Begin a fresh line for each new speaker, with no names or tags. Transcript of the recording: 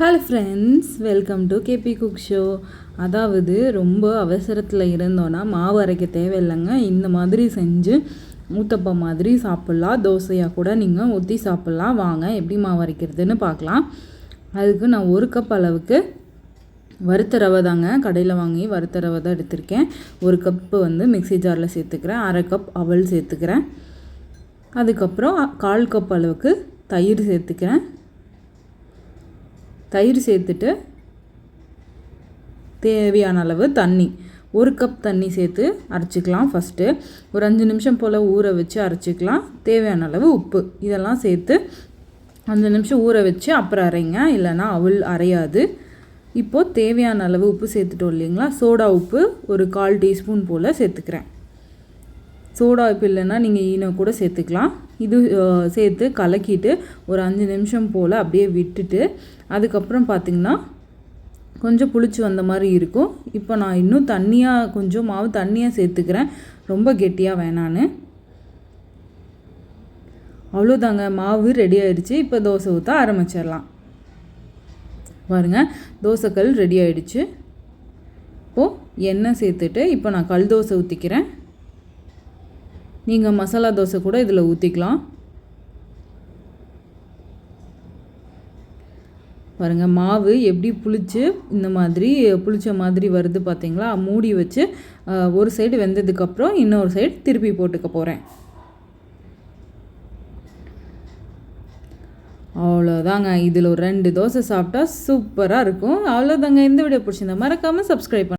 Hello friends welcome to KB cook show அதாவது ரொம்ப அவசரத்தில் இருந்தோன்னா மாவு அரைக்க தேவையில்லைங்க. இந்த மாதிரி செஞ்சு ஊத்தப்பம் மாதிரி சாப்பிட்லாம். தோசையாக கூட நீங்கள் ஊற்றி சாப்பிட்லாம். வாங்க எப்படி மாவு அரைக்கிறதுன்னு பார்க்கலாம். அதுக்கு நான் ஒரு கப் அளவுக்கு வறுத்த ரவை தாங்க கடையில் வாங்கி வறுத்த ரவை தான் எடுத்திருக்கேன். ஒரு கப்பு வந்து மிக்சி ஜாரில் சேர்த்துக்கிறேன். அரை கப் அவல் சேர்த்துக்கிறேன். அதுக்கப்புறம் கால் கப் அளவுக்கு தயிர் சேர்த்துக்கிறேன். தயிர் சேர்த்துட்டு தேவையான அளவு தண்ணி. ஒரு கப் தண்ணி சேர்த்து அரைச்சிக்கலாம் ஃபஸ்ட்டு ஒரு அஞ்சு நிமிஷம் போல் ஊற வச்சு அரைச்சிக்கலாம். தேவையான அளவு உப்பு. இதெல்லாம் சேர்த்து அஞ்சு நிமிஷம் ஊற வச்சு அப்புறம் அரைங்க. இல்லைன்னா அவள் அரையாது. இப்போது தேவையான அளவு உப்பு சேர்த்துட்டோம் இல்லைங்களா? சோடா உப்பு ஒரு கால் டீஸ்பூன் போல் சேர்த்துக்கிறேன். சோடா இப்போ இல்லைன்னா நீங்கள் ஈனோ கூட சேர்த்துக்கலாம். இது சேர்த்து கலக்கிட்டு ஒரு அஞ்சு நிமிஷம் போல் அப்படியே விட்டுட்டு அதுக்கப்புறம் பார்த்திங்கன்னா கொஞ்சம் புளிச்சு வந்த மாதிரி இருக்கும். இப்போ நான் இன்னும் தண்ணியாக கொஞ்சம் மாவு தண்ணியாக சேர்த்துக்கிறேன். ரொம்ப கெட்டியாக வேணான்னு. அவ்வளோதாங்க மாவு ரெடி ஆயிடுச்சு. இப்போ தோசை ஊற்ற ஆரம்பிச்சிடலாம். பாருங்கள் தோசைக்கல் ரெடி ஆயிடுச்சு. இப்போது எண்ணெய் சேர்த்துட்டு இப்போ நான் கல் தோசை ஊற்றிக்கிறேன் நீங்கள் மசாலா தோசை கூட இதில் ஊற்றிக்கலாம் பாருங்கள் மாவு எப்படி புளிச்சு இந்த மாதிரி புளிச்ச மாதிரி வருது பார்த்தீங்களா மூடி வச்சு ஒரு சைடு வெந்ததுக்கப்புறம் இன்னொரு சைடு திருப்பி போட்டுக்க போகிறேன் அவ்வளோதாங்க இதில் ஒரு ரெண்டு தோசை சாப்பிட்டா சூப்பராக இருக்கும். அவ்வளோதாங்க இந்த வீடியோ பிடிச்சிருந்தா மறக்காமல் சப்ஸ்கிரைப் பண்ண.